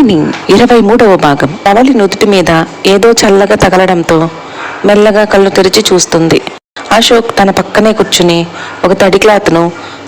Shining ఇరవై మూడవ భాగం. రవలి నుదుటి మీద ఏదో చల్లగా తగలడంతో మెల్లగా కళ్ళు తెరిచి చూస్తుంది. అశోక్ తన పక్కనే కూర్చుని ఒక తడి క్లాత్ను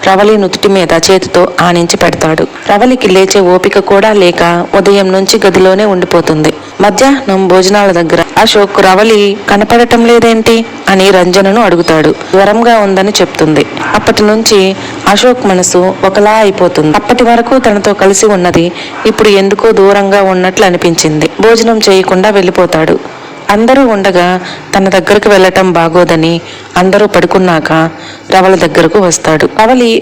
రవలి నుదుటి మీద చేతితో ఆనించి పెడతాడు. రవలికి లేచే ఓపిక కూడా లేక ఉదయం నుంచి గదిలోనే ఉండిపోతుంది. మధ్యాహ్నం భోజనాల దగ్గర అశోక్ రవలి కనపడటం లేదేంటి? అని రంజనను అడుగుతాడు. జ్వరంగా ఉందని చెప్తుంది. అప్పటి నుంచి అశోక్ మనసు ఒకలా అయిపోతుంది. అప్పటి వరకు తనతో కలిసి ఉన్నది ఇప్పుడు ఎందుకో దూరంగా ఉన్నట్లు అనిపించింది. భోజనం చేయకుండా వెళ్ళిపోతాడు. అందరూ ఉండగా తన దగ్గరకు వెళ్ళటం బాగోదని అందరూ పడుకున్నాక రవల దగ్గరకు వస్తాడు. రవలి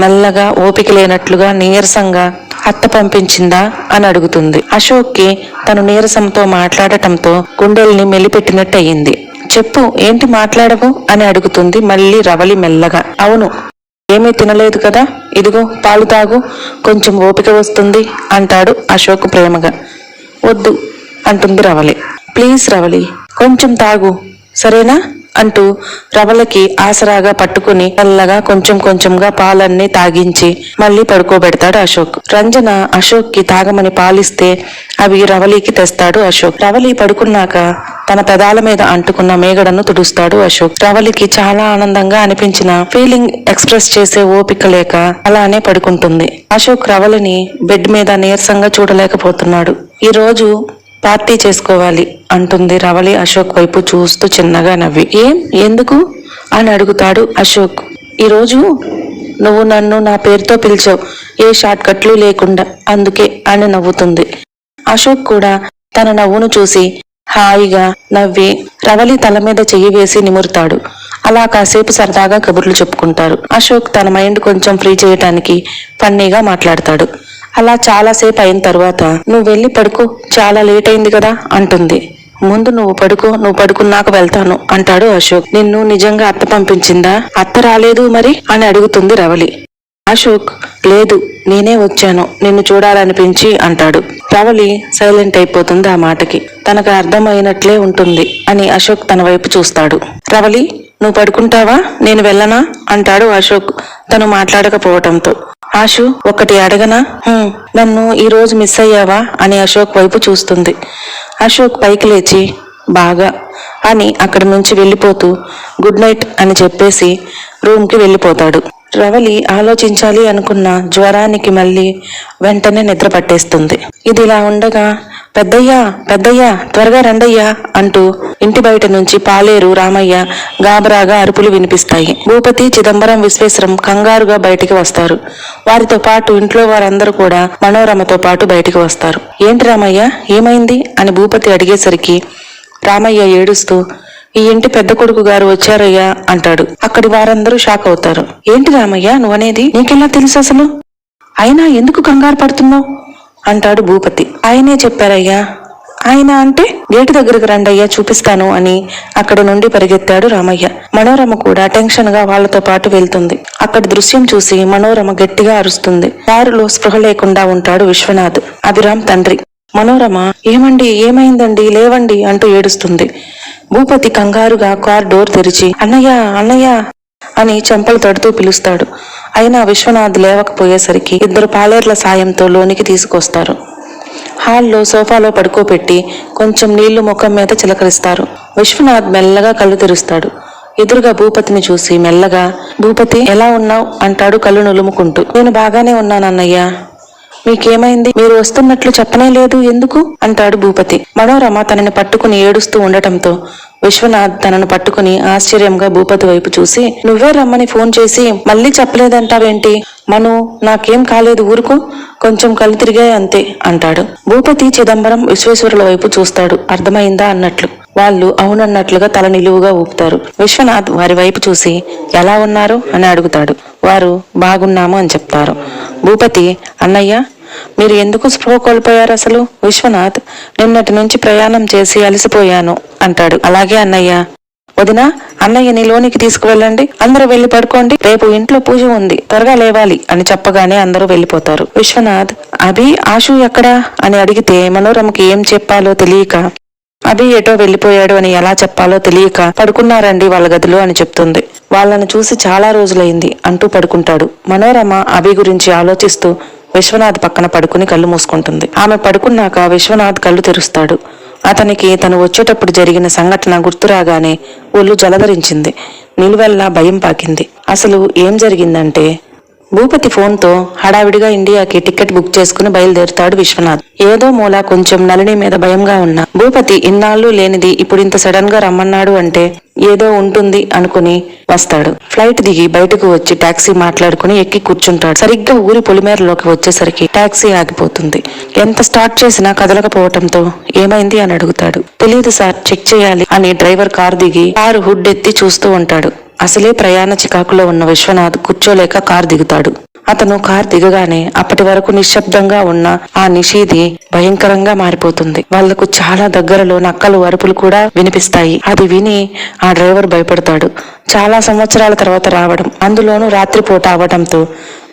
మెల్లగా ఓపిక లేనట్లుగా నీరసంగా అత్త పంపించిందా అని అడుగుతుంది. అశోక్కి తను నీరసంతో మాట్లాడటంతో గుండెల్ని మెలిపెట్టినట్టు అయింది చెప్పు ఏంటి మాట్లాడవు? అని అడుగుతుంది మళ్ళీ రవలి మెల్లగా. అవును ఏమీ తినలేదు కదా? ఇదిగో పాలు తాగు కొంచెం ఓపిక వస్తుంది అంటాడు అశోక్ ప్రేమగా. వద్దు అంటుంది రవలి. ప్లీజ్ రవళి కొంచెం తాగు సరేనా? అంటూ రవలకి ఆసరాగా పట్టుకుని చల్లగా కొంచెం కొంచెంగా పాలన్నీ తాగించి మళ్ళీ పడుకోబెడతాడు అశోక్. రంజన అశోక్కి తాగమని పాలిస్తే అవి రవలికి తెస్తాడు అశోక్. రవలి పడుకున్నాక తన పెదాల మీద అంటుకున్న మేగడను తుడుస్తాడు అశోక్. రవలికి చాలా ఆనందంగా అనిపించిన ఫీలింగ్ ఎక్స్ప్రెస్ చేసే ఓపిక లేక అలానే పడుకుంటుంది. అశోక్ రవలిని బెడ్ మీద నీరసంగా చూడలేకపోతున్నాడు. ఈ రోజు పార్టీ చేసుకోవాలి అంటుంది రవళి అశోక్ వైపు చూస్తూ చిన్నగా నవ్వి. ఏం? ఎందుకు? అని అడుగుతాడు అశోక్. ఈరోజు నువ్వు నన్ను నా పేరుతో పిలిచావు. ఏ షార్ట్ కట్లు లేకుండా. అందుకే అని నవ్వుతుంది. అశోక్ కూడా తన నవ్వును చూసి హాయిగా నవ్వి రవలి తల మీద చెయ్యి వేసి నిమురుతాడు. అలా కాసేపు సరదాగా కబుర్లు చెప్పుకుంటారు. అశోక్ తన మైండ్ కొంచెం ఫ్రీ చేయటానికి ఫన్నీగా మాట్లాడతాడు. అలా చాలాసేపు అయిన తర్వాత నువ్వు వెళ్ళి పడుకో చాలా లేట్ అయింది కదా అంటుంది. ముందు నువ్వు పడుకో నువ్వు పడుకున్నాక వెళ్తాను అంటాడు అశోక్. నిన్ను నిజంగా అత్త పంపించిందా? అత్త రాలేదు మరి? అని అడుగుతుంది రవళి అశోక్ లేదు నేనే వచ్చాను నిన్ను చూడాలనిపించి అంటాడు. రవళి సైలెంట్ అయిపోతుంది ఆ మాటకి. తనకు అర్థమైనట్లే ఉంటుంది అని అశోక్ తన వైపు చూస్తాడు. రవళి నువ్వు పడుకుంటావా? నేను వెళ్ళనా? అంటాడు అశోక్ తను మాట్లాడకపోవటంతో. ఆశు ఒకటి అడగనా? నన్ను ఈ రోజు మిస్ అయ్యావా? అని అశోక్ వైపు చూస్తుంది. అశోక్ పైకి లేచి బాగా అని అక్కడి నుంచి వెళ్ళిపోతూ గుడ్ నైట్ అని చెప్పేసి రూమ్కి వెళ్ళిపోతాడు. రవలి ఆలోచించాలి అనుకున్న జ్వరానికి మళ్ళీ వెంటనే నిద్ర పట్టేస్తుంది. ఇది ఇలా ఉండగా పెద్దయ్యా పెద్దయ్యా త్వరగా రండయ్యా అంటూ ఇంటి బయట నుంచి పాలేరు రామయ్య గాబరాగా అరుపులు వినిపిస్తాయి. భూపతి చిదంబరం విశ్వేశ్వరం కంగారుగా బయటికి వస్తారు. వారితో పాటు ఇంట్లో వారందరూ కూడా మనోరమతో పాటు బయటికి వస్తారు. ఏంటి రామయ్య ఏమైంది? అని భూపతి అడిగేసరికి రామయ్య ఏడుస్తూ ఈ ఇంటి పెద్ద కొడుకు గారు వచ్చారయ్యా అంటాడు. అక్కడి వారందరూ షాక్ అవుతారు. ఏంటి రామయ్య నువ్వనేది? నీకెలా తెలుసు అసలు? అయినా ఎందుకు కంగారు పడుతున్నావు? అంటాడు భూపతి. ఆయనే చెప్పారయ్యా. ఆయన అంటే గేటు దగ్గరకు రండయ్యా చూపిస్తాను అని అక్కడి నుండి పరిగెత్తాడు రామయ్య. మనోరమ కూడా టెన్షన్గా వాళ్ళతో పాటు వెళ్తుంది. అక్కడి దృశ్యం చూసి మనోరమ గట్టిగా అరుస్తుంది. దారిలో స్పృహ లేకుండా ఉంటాడు విశ్వనాథ్. అభిరామ్ తండ్రి. మనోరమ ఏమండి ఏమైందండి లేవండి అంటూ ఏడుస్తుంది. భూపతి కంగారుగా కార్ డోర్ తెరిచి అన్నయ్య అన్నయ్య అని చెంపలు తడుతూ పిలుస్తాడు. అయినా విశ్వనాథ్ లేవకపోయేసరికి ఇద్దరు పాలేర్ల సాయంతో లోనికి తీసుకొస్తారు. హాల్లో సోఫాలో పడుకోబెట్టి కొంచెం నీళ్ళు ముఖం మీద చిలకరిస్తారు. విశ్వనాథ్ మెల్లగా కళ్ళు తెరుస్తాడు. ఎదురుగా భూపతిని చూసి మెల్లగా భూపతి ఎలా ఉన్నావు? అంటాడు కళ్ళు నులుముకుంటూ. నేను బాగానే ఉన్నానన్నయ్య. మీకేమైంది? మీరు వస్తున్నట్లు చెప్పనే లేదు. ఎందుకు? అంటాడు భూపతి. మనోరమ తనని పట్టుకుని ఏడుస్తూ ఉండటంతో. విశ్వనాథ్ తనను పట్టుకుని ఆశ్చర్యంగా భూపతి వైపు చూసి నువ్వే రమ్మని ఫోన్ చేసి మళ్ళీ చెప్పలేదంటావేంటి? మను నాకేం కాలేదు ఊరుకో. కొంచెం కళ్ళు తిరిగాయి అంతే అంటాడు. భూపతి చిదంబరం విశ్వేశ్వరుల వైపు చూస్తాడు. అర్థమైందా? అన్నట్లు. వాళ్ళు అవునన్నట్లుగా తల నిలువుగా ఊపుతారు. విశ్వనాథ్ వారి వైపు చూసి ఎలా ఉన్నారు? అని అడుగుతాడు. వారు బాగున్నాము అని చెప్తారు. భూపతి అన్నయ్య మీరు ఎందుకు స్పృహ కోల్పోయారు అసలు? విశ్వనాథ్ నిన్నటి నుంచి ప్రయాణం చేసి అలసిపోయాను అంటాడు. అలాగే అన్నయ్య. వదినా అన్నయ్యని లోనికి తీసుకువెళ్ళండి. అందరూ వెళ్ళి పడుకోండి. రేపు ఇంట్లో పూజ ఉంది. త్వరగా లేవాలి అని చెప్పగానే అందరూ వెళ్ళిపోతారు. విశ్వనాథ్ అభి ఆశు ఎక్కడా? అని అడిగితే మనోరమకి ఏం చెప్పాలో తెలియక అభి ఎటో వెళ్ళిపోయాడు అని ఎలా చెప్పాలో తెలియక పడుకున్నారండి వాళ్ళ గదిలో అని చెప్తుంది. వాళ్ళను చూసి చాలా రోజులైంది అంటూ పడుకుంటాడు. మనోరమ అభి గురించి ఆలోచిస్తూ విశ్వనాథ్ పక్కన పడుకుని కళ్ళు మూసుకుంటుంది. ఆమె పడుకున్నాక విశ్వనాథ్ కళ్ళు తెరుస్తాడు. అతనికి తను వచ్చేటప్పుడు జరిగిన సంఘటన గుర్తురాగానే ఒళ్ళు జలధరించింది. నిలువెల్లా భయం పాకింది. అసలు ఏం జరిగిందంటే భూపతి ఫోన్తో హడావిడిగా ఇండియాకి టికెట్ బుక్ చేసుకుని బయలుదేరుతాడు విశ్వనాథ్. ఏదో మూల కొంచెం నలిని మీద భయంగా ఉన్న. భూపతి ఇన్నాళ్ళు లేనిది ఇప్పుడు ఇంత సడన్గా రమ్మన్నాడు అంటే ఏదో ఉంటుంది అనుకుని వస్తాడు. ఫ్లైట్ దిగి బయటకు వచ్చి టాక్సీ మాట్లాడుకుని ఎక్కి కూర్చుంటాడు. సరిగ్గా ఊరి పొలిమేరలోకి వచ్చేసరికి టాక్సీ ఆగిపోతుంది. ఎంత స్టార్ట్ చేసినా కదలకపోవటంతో ఏమైంది అని అడుగుతాడు. తెలియదు సార్ చెక్ చేయాలి అని డ్రైవర్ కారు దిగి కారు హుడ్ ఎత్తి చూస్తూ ఉంటాడు. అసలే ప్రయాణ చికాకులో ఉన్న విశ్వనాథ్ కూర్చోలేక కారు దిగుతాడు. అతను కార్ దిగగానే అప్పటి వరకు నిశ్శబ్దంగా ఉన్న ఆ నిషేధి భయంకరంగా మారిపోతుంది. వాళ్ళకు చాలా దగ్గరలో నక్కలు అరుపులు కూడా వినిపిస్తాయి. అది విని ఆ డ్రైవర్ భయపడతాడు. చాలా సంవత్సరాల తర్వాత రావడం. అందులోనూ రాత్రిపూట అవడంతో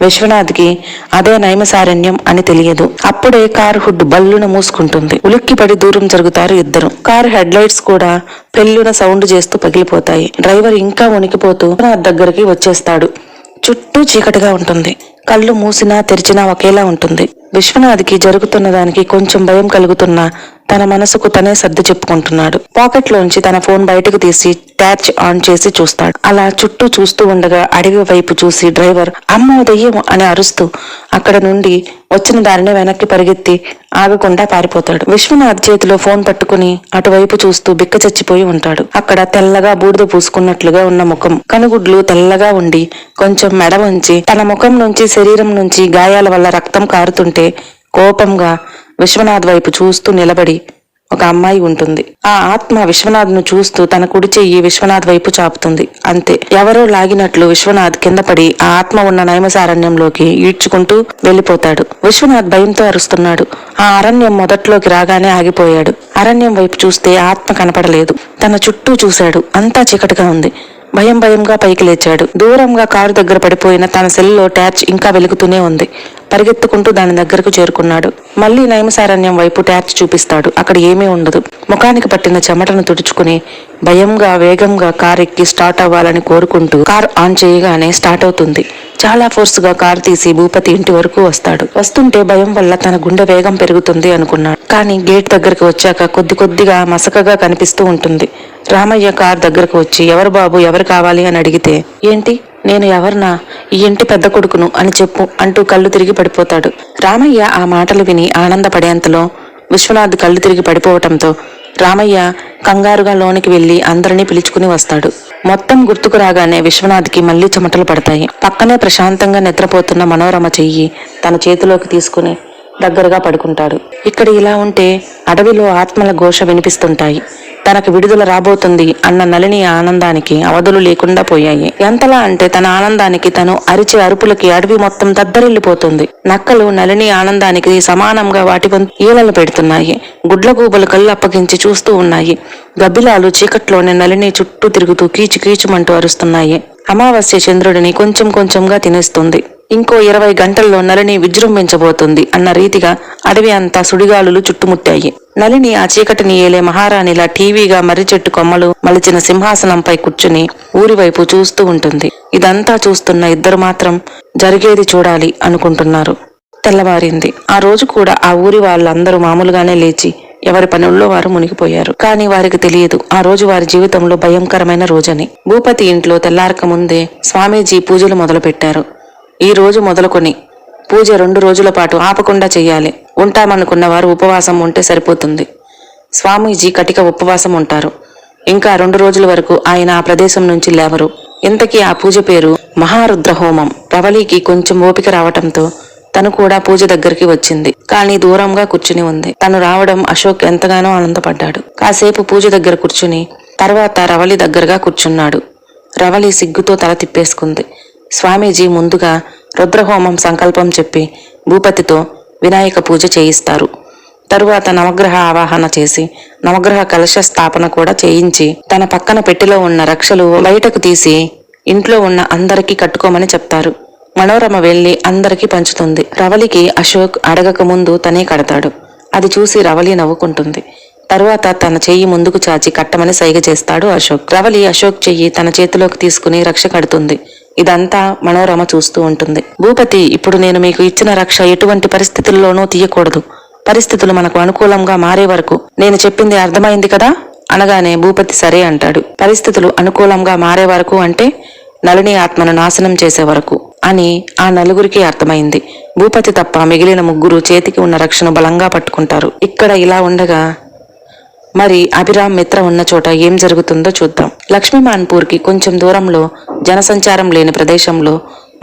విశ్వనాథ్కి అదే నైమసారణ్యం అని తెలియదు. అప్పుడే కారు హుడ్ బల్లున మూసుకుంటుంది. ఉలిక్కిపడి దూరం జరుగుతారు ఇద్దరు. కారు హెడ్ లైట్స్ కూడా పెళ్ళున సౌండ్ చేస్తూ పగిలిపోతాయి. డ్రైవర్ ఇంకా ఉనికిపోతూ నా దగ్గరికి వచ్చేస్తాడు. చుట్టూ చీకటిగా ఉంటుంది. కళ్ళు మూసినా తెరిచినా ఒకేలా ఉంటుంది. విశ్వనాథ్కి జరుగుతున్న దానికి కొంచెం భయం కలుగుతున్నా తన మనసుకు తనే సర్ది చెప్పుకుంటున్నాడు. పాకెట్లోంచి తన ఫోన్ బయటకు తీసి ట్యాచ్ ఆన్ చేసి చూస్తాడు. అలా చుట్టూ చూస్తూ ఉండగా అడవి వైపు చూసి డ్రైవర్ అమ్మో దయ్యం అని అరుస్తూ అక్కడ నుండి వచ్చిన దారిని వెనక్కి పరిగెత్తి ఆగకుండా పారిపోతాడు. విశ్వనాథ్ చేతిలో ఫోన్ పట్టుకుని అటువైపు చూస్తూ బిక్క చచ్చిపోయి ఉంటాడు. అక్కడ తెల్లగా బూడిద పూసుకున్నట్లుగా ఉన్న ముఖం. కనుగుడ్లు తెల్లగా ఉండి కొంచెం మెడ వంచి తన ముఖం నుంచి శరీరం నుంచి గాయాల వల్ల రక్తం కారుతుంటే కోపంగా విశ్వనాథ్ వైపు చూస్తూ నిలబడి ఒక అమ్మాయి ఉంటుంది. ఆ ఆత్మ విశ్వనాథ్ను చూస్తూ తన కుడి చెయ్యి విశ్వనాథ్ వైపు చాపుతుంది. అంతే. ఎవరో లాగినట్లు విశ్వనాథ్ కింద పడి ఆ ఆత్మ ఉన్న నైమసారణ్యంలోకి ఈడ్చుకుంటూ వెళ్ళిపోతాడు విశ్వనాథ్ భయంతో అరుస్తున్నాడు. ఆ అరణ్యం మొదట్లోకి రాగానే ఆగిపోయాడు. అరణ్యం వైపు చూస్తే ఆత్మ కనపడలేదు. తన చుట్టూ చూశాడు. అంతా చీకటిగా ఉంది. భయం భయంగా పైకి లేచాడు. దూరంగా కారు దగ్గర పడిపోయిన తన సెల్లో ట్యాచ్ ఇంకా వెలుగుతూనే ఉంది. పరిగెత్తుకుంటూ దాని దగ్గరకు చేరుకున్నాడు. మళ్ళీ నైమసారణ్యం వైపు ట్యాచ్ చూపిస్తాడు. అక్కడ ఏమీ ఉండదు. ముఖానికి పట్టిన చెమటను తుడుచుకుని భయంగా వేగంగా కార్ ఎక్కి స్టార్ట్ అవ్వాలని కోరుకుంటూ కార్ ఆన్ చేయగానే స్టార్ట్ అవుతుంది. చాలా ఫోర్స్గా కార్ తీసి భూపతి ఇంటి వరకు వస్తాడు. వస్తుంటే భయం వల్ల తన గుండె వేగం పెరుగుతుంది అనుకున్నాడు. కానీ గేట్ దగ్గరకు వచ్చాక కొద్ది కొద్దిగా మసకగా కనిపిస్తూ ఉంటుంది. రామయ్య కార్ దగ్గరకు వచ్చి ఎవరు బాబు? ఎవరు కావాలి? అని అడిగితే ఏంటి? నేను ఎవర్నా ఈ ఇంటి పెద్ద కొడుకును అని చెప్పు అంటూ కళ్ళు తిరిగి పడిపోతాడు. రామయ్య ఆ మాటలు విని ఆనందపడేంతలో విశ్వనాథ్ కళ్ళు తిరిగి పడిపోవటంతో రామయ్య కంగారుగా లోనికి వెళ్ళి అందరినీ పిలుచుకుని వస్తాడు. మొత్తం గుర్తుకు రాగానే విశ్వనాథ్కి మళ్ళీ చెమటలు పడతాయి. పక్కనే ప్రశాంతంగా నిద్రపోతున్న మనోరమ చెయ్యి తన చేతిలోకి తీసుకుని దగ్గరగా పడుకుంటాడు. ఇక్కడ ఇలా ఉంటే అడవిలో ఆత్మల ఘోష వినిపిస్తుంటాయి. తనకు విడుదల రాబోతుంది అన్న నలిని ఆనందానికి అవధులు లేకుండా పోయాయి. ఎంతలా అంటే తన ఆనందానికి తను అరిచే అరుపులకి అడవి మొత్తం దద్దరిల్లిపోతుంది. నక్కలు నలిని ఆనందానికి సమానంగా వాటి ఈలలు పెడుతున్నాయి. గుడ్లగూబలు కళ్ళు అప్పగించి చూస్తూ ఉన్నాయి. గబ్బిలాలు చీకట్లోనే నలిని చుట్టూ తిరుగుతూ కీచు కీచుమంటూ అరుస్తున్నాయి. అమావాస్య చంద్రుడిని కొంచెం కొంచెంగా తినేస్తుంది. ఇంకో ఇరవై గంటల్లో నలిని విజృంభించబోతుంది అన్న రీతిగా అడవి అంతా సుడిగాలులు చుట్టుముట్టాయి. నలిని ఆ చీకటిని ఏలే మహారాణిలా టీవీగా మర్రి చెట్టు కొమ్మలు మలిచిన సింహాసనంపై కూర్చుని ఊరివైపు చూస్తూ ఉంటుంది. ఇదంతా చూస్తున్న ఇద్దరు మాత్రం జరిగేది చూడాలి అనుకుంటున్నారు. తెల్లవారింది. ఆ రోజు కూడా ఆ ఊరి వాళ్ళందరూ మామూలుగానే లేచి ఎవరి పనుల్లో వారు మునిగిపోయారు. కానీ వారికి తెలియదు. ఆ రోజు వారి జీవితంలో భయంకరమైన రోజని. భూపతి ఇంట్లో తెల్లారక ముందే స్వామీజీ పూజలు మొదలుపెట్టారు. ఈ రోజు మొదలుకొని. పూజ రెండు రోజుల పాటు ఆపకుండా చెయ్యాలి ఉంటామనుకున్న వారు ఉపవాసం ఉంటే సరిపోతుంది. స్వామీజీ కటిక ఉపవాసం ఉంటారు. ఇంకా రెండు రోజుల వరకు ఆయన ఆ ప్రదేశం నుంచి లేవరు. ఇంతకీ ఆ పూజ పేరు మహారుద్ర హోమం ప్రవళికి కొంచెం ఓపిక రావటంతో తను కూడా పూజ దగ్గరికి వచ్చింది. కానీ దూరంగా కూర్చుని ఉంది. తను రావడం అశోక్ ఎంతగానో ఆనందపడ్డాడు. కాసేపు పూజ దగ్గర కూర్చుని తర్వాత రవలి దగ్గరగా కూర్చున్నాడు. రవలి సిగ్గుతో తల తిప్పేసుకుంది. స్వామీజీ ముందుగా రుద్రహోమం సంకల్పం చెప్పి భూపతితో వినాయక పూజ చేయిస్తారు. తరువాత నవగ్రహ ఆవాహన చేసి నవగ్రహ కలశ స్థాపన కూడా చేయించి తన పక్కన పెట్టెలో ఉన్న రక్షలు బయటకు తీసి ఇంట్లో ఉన్న అందరికీ కట్టుకోమని చెప్తారు. మనోరమ వెళ్ళి అందరికీ పంచుతుంది. రవలికి అశోక్ అడగక ముందు తనే కడతాడు. అది చూసి రవలి నవ్వుకుంటుంది. తరువాత తన చెయ్యి ముందుకు చాచి కట్టమని సైగ చేస్తాడు అశోక్. రవలి అశోక్ చెయ్యి తన చేతిలోకి తీసుకుని రక్ష కడుతుంది. ఇదంతా మనోరమ చూస్తూ ఉంటుంది. భూపతి ఇప్పుడు నేను మీకు ఇచ్చిన రక్ష ఎటువంటి పరిస్థితుల్లోనూ తీయకూడదు. పరిస్థితులు మనకు అనుకూలంగా మారే వరకు నేను చెప్పింది అర్థమైంది కదా? అనగానే భూపతి సరే అంటాడు. పరిస్థితులు అనుకూలంగా మారే వరకు అంటే నలుని ఆత్మను నాశనం చేసే వరకు అని ఆ నలుగురికి అర్థమైంది. భూపతి తప్ప మిగిలిన ముగ్గురు చేతికి ఉన్న రక్షను బలంగా పట్టుకుంటారు. ఇక్కడ ఇలా ఉండగా మరి అభిరామ్ మిత్ర ఉన్న చోట ఏం జరుగుతుందో చూద్దాం. లక్ష్మీమాన్పూర్కి కొంచెం దూరంలో జనసంచారం లేని ప్రదేశంలో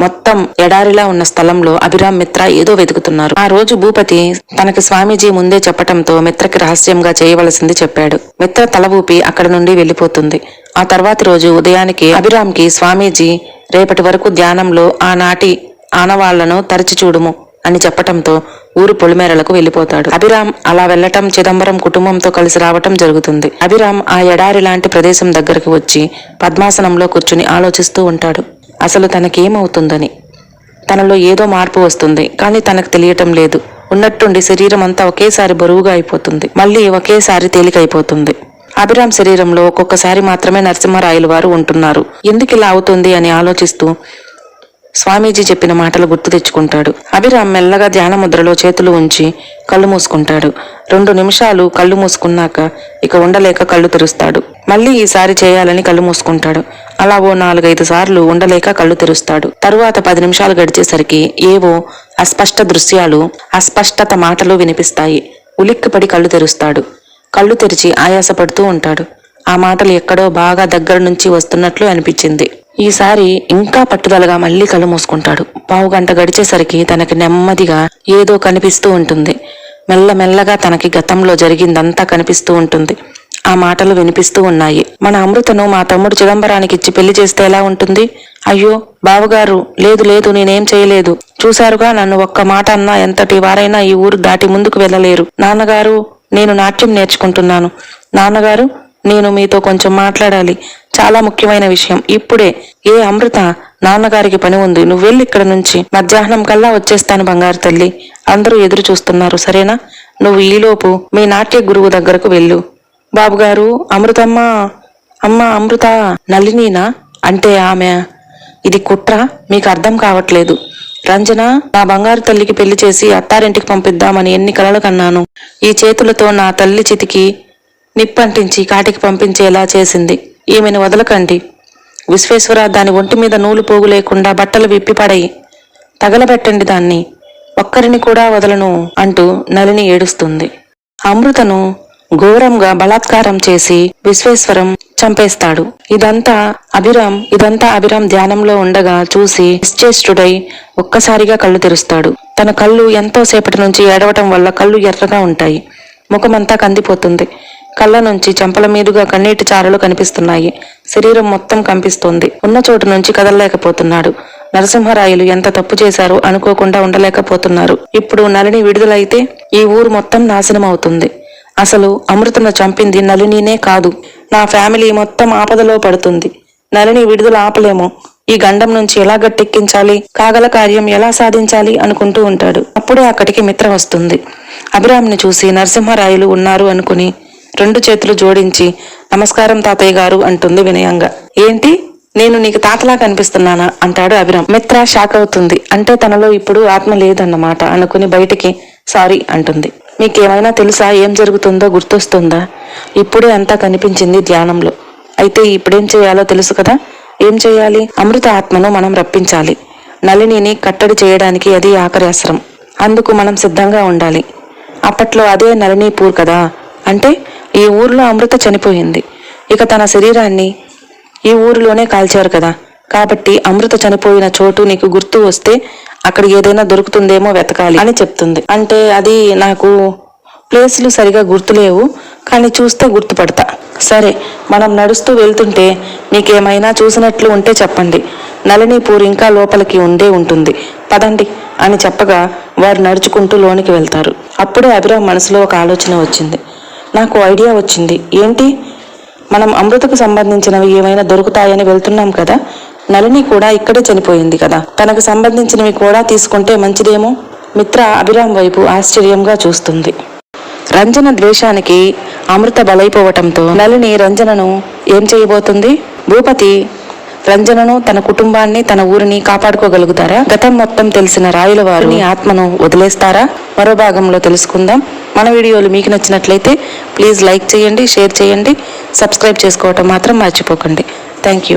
మొత్తం ఎడారిలా ఉన్న స్థలంలో అభిరామ్ మిత్ర ఏదో వెతుకుతున్నారు. ఆ రోజు భూపతి తనకి స్వామీజీ ముందే చెప్పటంతో మిత్రకి రహస్యంగా చేయవలసింది చెప్పాడు. మిత్ర తల ఊపి అక్కడ నుండి వెళ్ళిపోతుంది ఆ తర్వాతి రోజు ఉదయానికి అభిరామ్కి స్వామీజీ రేపటి వరకు ధ్యానంలో ఆనాటి ఆనవాళ్ళను తరచి చూడుము అని చెప్పటంతో ఊరు పొలిమేరలకు వెళ్ళిపోతాడు అభిరామ్ అలా వెళ్ళటం చిదంబరం కుటుంబంతో కలిసి రావటం జరుగుతుంది. అభిరామ్ ఆ ఎడారి లాంటి ప్రదేశం దగ్గరకు వచ్చి పద్మాసనంలో కూర్చుని ఆలోచిస్తూ ఉంటాడు. అసలు తనకేమవుతుందని. తనలో ఏదో మార్పు వస్తుంది కానీ తనకు తెలియటం లేదు. ఉన్నట్టుండి శరీరం అంతా ఒకేసారి బరువుగా అయిపోతుంది. మళ్ళీ ఒకేసారి తేలికైపోతుంది. అభిరామ్ శరీరంలో ఒక్కొక్కసారి మాత్రమే నరసింహరాయలు వారు ఉంటున్నారు. ఎందుకు ఇలా అవుతుంది అని ఆలోచిస్తూ స్వామీజీ చెప్పిన మాటలు గుర్తు తెచ్చుకుంటాడు. అభిరామ్ మెల్లగా ధ్యాన ముద్రలో చేతులు ఉంచి కళ్ళు మూసుకుంటాడు. రెండు నిమిషాలు కళ్ళు మూసుకున్నాక ఇక ఉండలేక కళ్ళు తెరుస్తాడు. మళ్ళీ ఈసారి చేయాలని కళ్ళు మూసుకుంటాడు. అలా ఓ నాలుగైదు సార్లు ఉండలేక కళ్ళు తెరుస్తాడు. తరువాత పది నిమిషాలు గడిచేసరికి ఏవో అస్పష్ట దృశ్యాలు అస్పష్టత మాటలు వినిపిస్తాయి. ఉలిక్కిపడి కళ్ళు తెరుస్తాడు. కళ్ళు తెరిచి ఆయాసపడుతూ ఉంటాడు. ఆ మాటలు ఎక్కడో బాగా దగ్గర నుంచి వస్తున్నట్లు అనిపించింది. ఈసారి ఇంకా పట్టుదలగా మళ్ళీ కళ్ళు మూసుకుంటాడు. పావు గంట గడిచేసరికి తనకి నెమ్మదిగా ఏదో కనిపిస్తూ ఉంటుంది. మెల్లమెల్లగా తనకి గతంలో జరిగిందంతా కనిపిస్తూ ఉంటుంది. ఆ మాటలు వినిపిస్తూ ఉన్నాయి. మన అమృతను మా తమ్ముడు చిదంబరానికి ఇచ్చి పెళ్ళి చేస్తే ఎలా ఉంటుంది? అయ్యో బావగారు లేదు లేదు నేనేం చేయలేదు. చూశారుగా నన్ను ఒక్క మాట అన్నా ఎంతటి వారైనా ఈ ఊరు దాటి ముందుకు వెళ్ళలేరు. నాన్నగారు నేను నాట్యం నేర్చుకుంటున్నాను. నాన్నగారు నేను మీతో కొంచెం మాట్లాడాలి. చాలా ముఖ్యమైన విషయం. ఇప్పుడే ఏ అమృత నాన్నగారికి పని ఉంది? నువ్వు వెళ్ళి ఇక్కడ నుంచి. మధ్యాహ్నం కల్లా వచ్చేస్తాను బంగారు తల్లి. అందరూ ఎదురు చూస్తున్నారు సరేనా? నువ్వు ఈలోపు మీ నాట్య గురువు దగ్గరకు వెళ్ళు. బాబుగారు అమృతమ్మ అమ్మ అమృత నళినీనా? అంటే ఆమె. ఇది కుట్ర? మీకు అర్థం కావట్లేదు. రంజన నా బంగారు తల్లికి పెళ్ళి చేసి అత్తారింటికి పంపిద్దామని ఎన్ని కలలు కన్నాను. ఈ చేతులతో నా తల్లి చితికి నిప్పంటించి కాటికి పంపించేలా చేసింది. ఈమెను వదలకండి. విశ్వేశ్వర దాని ఒంటి మీద నూలు పోగు లేకుండా బట్టలు విప్పి పడయి. తగలబెట్టండి దాన్ని. ఒక్కరిని కూడా వదలను అంటూ నలిని ఏడుస్తుంది. అమృతను ఘోరంగా బలాత్కారం చేసి విశ్వేశ్వరం చంపేస్తాడు. ఇదంతా అభిరామ్ ఇదంతా అభిరామ్ ధ్యానంలో ఉండగా చూసి నిశ్చేష్టుడై ఒక్కసారిగా కళ్ళు తెరుస్తాడు. తన కళ్ళు ఎంతో సేపటి నుంచి ఏడవటం వల్ల కళ్ళు ఎర్రగా ఉంటాయి. ముఖమంతా కందిపోతుంది. కళ్ళ నుంచి చెంపల మీదుగా కన్నీటి చారలు కనిపిస్తున్నాయి. శరీరం మొత్తం కంపిస్తోంది. ఉన్న చోటు నుంచి కదలలేకపోతున్నాడు. నరసింహరాయలు ఎంత తప్పు చేశారో అనుకోకుండా ఉండలేకపోతున్నారు. ఇప్పుడు నలిని విడుదలైతే ఈ ఊరు మొత్తం నాశనం అవుతుంది అసలు అమృతను చంపింది నలినినే కాదు. నా ఫ్యామిలీ మొత్తం ఆపదలో పడుతుంది. నలిని విడుదల ఆపలేము. ఈ గండం నుంచి ఎలా గట్టెక్కించాలి? కాగల కార్యం ఎలా సాధించాలి అనుకుంటూ ఉంటాడు. అప్పుడే అక్కడికి మిత్ర వస్తుంది. అభిరామ్ని చూసి నరసింహరాయలు ఉన్నారు అనుకుని రెండు చేతులు జోడించి నమస్కారం తాతయ్య గారు అంటుంది వినయంగా. ఏంటి? నేను నీకు తాతలా కనిపిస్తున్నానా? అంటాడు అభిరామ్. మిత్ర షాక్ అవుతుంది. అంటే తనలో ఇప్పుడు ఆత్మ లేదన్నమాట అనుకుని బయటికి సారీ అంటుంది. మీకేమైనా తెలుసా? ఏం జరుగుతుందో? గుర్తొస్తుందా? ఇప్పుడే అంతా కనిపించింది ధ్యానంలో. అయితే ఇప్పుడేం చేయాలో తెలుసు కదా? ఏం చేయాలి? అమృత ఆత్మను మనం రప్పించాలి. నలినిని కట్టడి చేయడానికి అది ఆఖరి అస్త్రం. అందుకు మనం సిద్ధంగా ఉండాలి. అప్పట్లో అదే నళినీపూర్ కదా? అంటే ఈ ఊర్లో అమృత చనిపోయింది. ఇక తన శరీరాన్ని ఈ ఊరిలోనే కాల్చారు కదా. కాబట్టి అమృత చనిపోయిన చోటు నీకు గుర్తు వస్తే అక్కడ ఏదైనా దొరుకుతుందేమో వెతకాలి అని చెప్తుంది. అంటే అది నాకు ప్లేసులు సరిగా గుర్తులేవు కానీ చూస్తే గుర్తుపడతా. సరే మనం నడుస్తూ వెళ్తుంటే నీకేమైనా చూసినట్లు ఉంటే చెప్పండి. నళినీపూర్ ఇంకా లోపలికి ఉండే ఉంటుంది. పదండి అని చెప్పగా వారు నడుచుకుంటూ లోనికి వెళ్తారు. అప్పుడే అభిరామ్ మనసులో ఒక ఆలోచన వచ్చింది. నాకు ఐడియా వచ్చింది. ఏంటి? మనం అమృతకు సంబంధించినవి ఏమైనా దొరుకుతాయని వెళ్తున్నాం కదా? నళిని కూడా ఇక్కడే చనిపోయింది కదా? తనకు సంబంధించినవి కూడా తీసుకుంటే మంచిదేమో? మిత్ర అభిరామ్ వైపు ఆశ్చర్యంగా చూస్తుంది. రంజన ద్వేషానికి అమృత బలైపోవటంతో నలిని రంజనను ఏం చేయబోతుంది? భూపతి రంజనను తన కుటుంబాన్ని తన ఊరిని కాపాడుకోగలుగుతారా? గతం మొత్తం తెలిసిన రాయుల వారు ఆత్మను వదిలేస్తారా? మరో భాగంలో తెలుసుకుందాం. మన వీడియోలు మీకు నచ్చినట్లయితే ప్లీజ్ లైక్ చేయండి షేర్ చేయండి సబ్స్క్రైబ్ చేసుకోవటం మాత్రం మర్చిపోకండి. Thank you